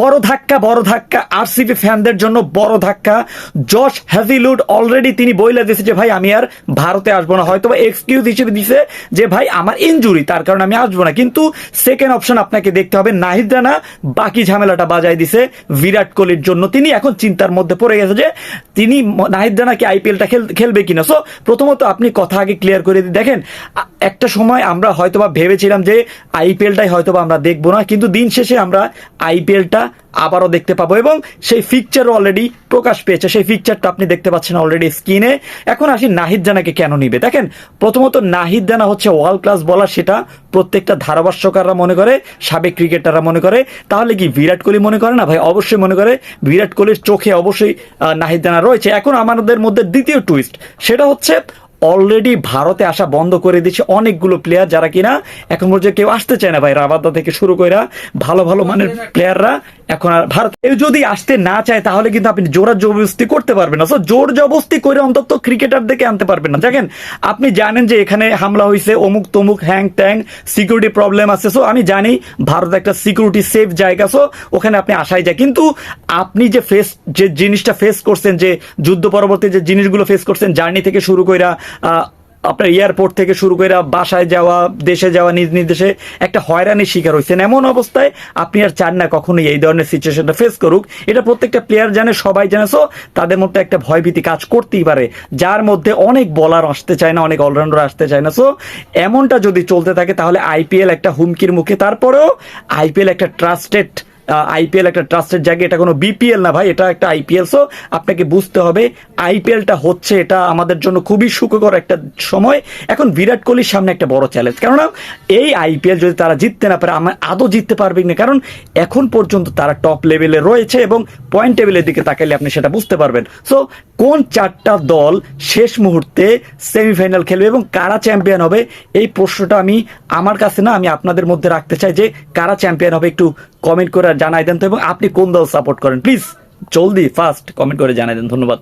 বড় ধাক্কা বড় ধাক্কা। ফ্যানদের জন্য বড় ধাক্কা। জশ অলরেডি তিনি দিয়েছে যে, ভাই, আমি আর ভারতে আসব না। হয়তো এক্সকিউজ হিসেবে দিছে যে, ভাই, আমার ইনজুরি তার কারণে আমি আসব না। কিন্তু সেকেন্ড অপশন আপনাকে দেখতে হবে, নাহিদ রানা বাকি ঝামেলাটা বাজায় দিছে বিরাট কোহলির জন্য। তিনি এখন চিন্তার মধ্যে পড়ে গেছে যে, তিনি নাহিদ রানা কি আইপিএলটা খেলবে কিনা? সো প্রথমত আপনি কথা আগে ক্লিয়ার করে দিই দেখেন একটা সময় আমরা হয়তোবা ভেবেছিলাম যে আইপিএলটাই হয়তোবা আমরা দেখব না। কিন্তু দিন শেষে আমরা আইপিএলটা আবারও দেখতে পাবো এবং সেই ফিকচারও অলরেডি প্রকাশ পেয়েছে। সেই ফিকচারটা আপনি দেখতে পাচ্ছেন অলরেডি স্ক্রিনে। এখন আসি নাহিদ জানাকে কেন নিবে? দেখেন, প্রথমত নাহিদ জানা হচ্ছে ওয়ার্ল্ড ক্লাস বলার সেটা প্রত্যেকটা ধারাভাষ্যকাররা মনে করে, সাবেক ক্রিকেটাররা মনে করে। তাহলে কি বিরাট কোহলি মনে করে না? ভাই, অবশ্যই মনে করে। বিরাট কোহলির চোখে অবশ্যই নাহিদ জানা রয়েছে। এখন আমাদের মধ্যে দ্বিতীয় টুইস্ট সেটা হচ্ছে অলরেডি ভারতে আসা বন্ধ করে দিচ্ছে অনেকগুলো প্লেয়ার যারা কিনা এখন পর্যন্ত কেউ আসতে চায় না ভাই। রাবাদা থেকে শুরু করে ভালো ভালো মানের প্লেয়াররা এখন আর ভারত কেউ যদি আসতে না চায়, তাহলে কিন্তু আপনি জোরা জবরদস্তি করতে পারবেন না। জোর জবরদস্তি করে অন্তত ক্রিকেটার দেখে আনতে পারবেন না। দেখেন, আপনি জানেন যে এখানে হামলা হয়েছে অমুক তমুক হ্যাং ট্যাং সিকিউরিটি প্রবলেম আছে। সো আমি জানি ভারত একটা সিকিউরিটি সেফ জায়গা। সো ওখানে আপনি আসাই যায়। কিন্তু আপনি যে ফেস যে জিনিসটা ফেস করছেন, যে যুদ্ধ পরবর্তী যে জিনিসগুলো ফেস করছেন জার্নি থেকে শুরু করে আপনার এয়ারপোর্ট থেকে শুরু করে বাসায় যাওয়া, দেশে যাওয়া, নিজ নিজ দেশে একটা হয়রানির শিকার হয়েছেন। এমন অবস্থায় আপনি আর চান না কখনোই এই ধরনের সিচুয়েশনটা ফেস করুক। এটা প্রত্যেকটা প্লেয়ার জানে, সবাই জানে। সো তাদের মধ্যে একটা ভয়ভীতি কাজ করতেই পারে, যার মধ্যে অনেক বলার আসতে চায় না, অনেক অলরাউন্ডার আসতে চায় না। সো এমনটা যদি চলতে থাকে, তাহলে আইপিএল একটা হুমকির মুখে, তারপরেও আইপিএল একটা ট্রাস্টেড আইপিএল একটা ট্রাস্টের জায়গা, এটা কোনো বিপিএল না ভাই, এটা একটা আইপিএল সো আপনাকে বুঝতে হবে আইপিএলটা হচ্ছে, এটা আমাদের জন্য খুবই সুখকর একটা সময়। এখন বিরাট কোহলির সামনে একটা বড় চ্যালেঞ্জ কেননা এই আইপিএল যদি তারা জিততে না পারে আমার আদৌ জিততে পারবে না কারণ এখন পর্যন্ত তারা টপ লেভেলে রয়েছে এবং পয়েন্ট টেবিলের দিকে তাকালে আপনি সেটা বুঝতে পারবেন। সো কোন চারটা দল শেষ মুহূর্তে সেমিফাইনাল খেলবে এবং কারা চ্যাম্পিয়ন হবে, এই প্রশ্নটা আমি, আমার কাছে না, আমি আপনাদের মধ্যে রাখতে চাই যে কারা চ্যাম্পিয়ন হবে, একটু কমেন্ট করে জানাই দেন তো, এবং আপনি কোন দল সাপোর্ট করেন? প্লিজ জলদি ফাস্ট কমেন্ট করে জানাই দেন, ধন্যবাদ।